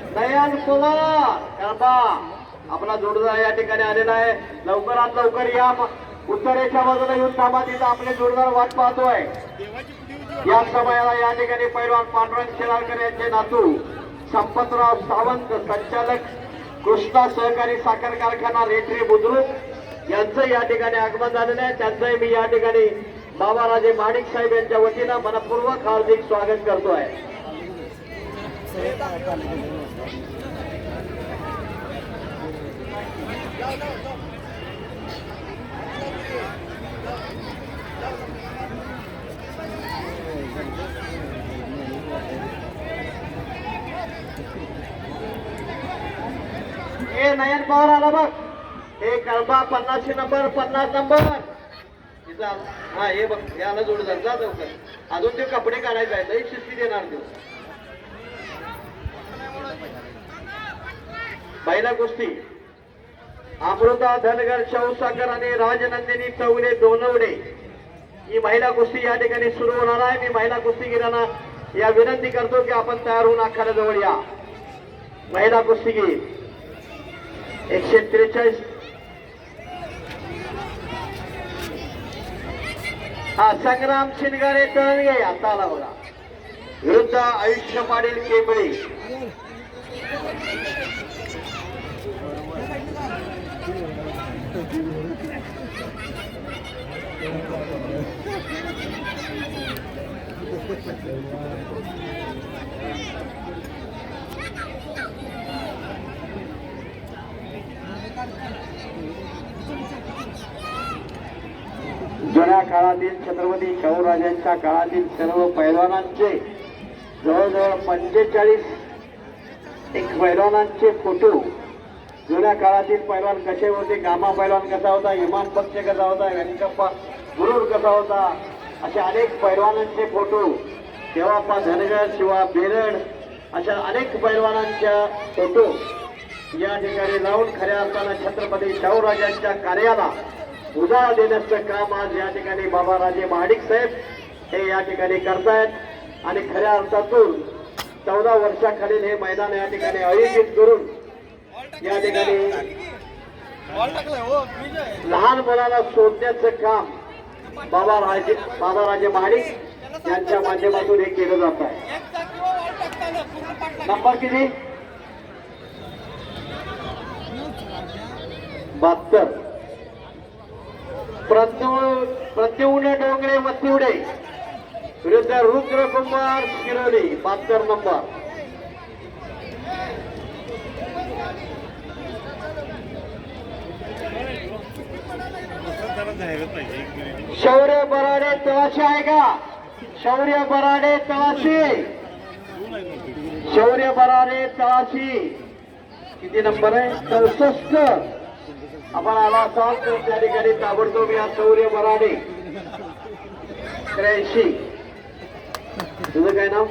नयन कुमार आपला जोडदार या ठिकाणी आलेला आहे. लवकरात लवकर या उत्तरेच्या बाजूला येऊन थांबा. तिथं आपले जोडदार वाट पाहतोय. या समयाला या ठिकाणी पैलवान पांडुरंग शेलारकर यांचे नातू संपतराव सावंत संचालक कृष्णा सहकारी साखर कारखाना रेटरी बुद्रुक यांचं या ठिकाणी आगमन झालेलं आहे. त्यांचंही मी या ठिकाणी बाबाराजे माणिक साहेब यांच्या वतीनं मनपूर्वक हार्दिक स्वागत करतोय. ए नयन पवार आला बघ. हे कळबा पन्नासशे नंबर पन्नास नंबर. हा हे बघ याला जोड जा लवकर. अजून ते कपडे काढायचे आहेत. शिस्ती देणार देऊ पहिला गोष्टी अमृता धनगर शौसाकर आणि राजनंदिनी चौले दोनवडे. ही महिला कुस्ती या ठिकाणी सुरू होणार आहे. मी महिला कुस्तीगिरांना या विनंती करतो की आपण तयार होऊन आखाड्याजवळ या. महिला कुस्तीगीर एकशे त्रेचाळीस. हा संग्राम शिनगारे तळणगे आता आला बघा विरुद्ध आयुष्य पाटील केबळे. जुन्या काळातील छत्रपती शाहूराजांच्या काळातील सर्व पैलवानांचे जवळजवळ पंचेचाळीस एक पैलवानांचे फोटो जुन्या काळातील पैलवान कसे होते गामा पैलवान कसा होता इमान पक्ष कसा होता व्यंकप्पा गुरुर कसा होता असे अनेक पैलवानांचे फोटो देवाप्पा धनगर शिवा बेरड अशा अनेक पैलवानांच्या फोटो या ठिकाणी लावून खऱ्या अर्थानं छत्रपती शाहूराजांच्या कार्याला उजाळा देण्याचं काम आज या ठिकाणी बाबाराजे महाडिक साहेब हे या ठिकाणी करतायत. आणि खऱ्या अर्थातून चौदा वर्षाखालील हे मैदान या ठिकाणी आयोजित करून या ठिकाणी लहान मुलाला शोधण्याचं काम बाबा राजे बाबाराजे महाडिक यांच्या माध्यमातून हे केलं जात आहे. नंबर किती? बहात्तर. प्रद्युम्न डोंगरे मतिवडे विरुद्ध रुद्रकुमार शिरोली बहात्तर नंबर. शौर्य बराडे तळाशी आहे का? शौर्य बराडे तळाशी. शौर्य बराडे तळाशी. किती नंबर आहे? सदुसष्ट आपण आला असाल तर त्या ठिकाणी ताबडतोब या शौर्य बराडे त्र्याऐंशी. तुझं काय नाव?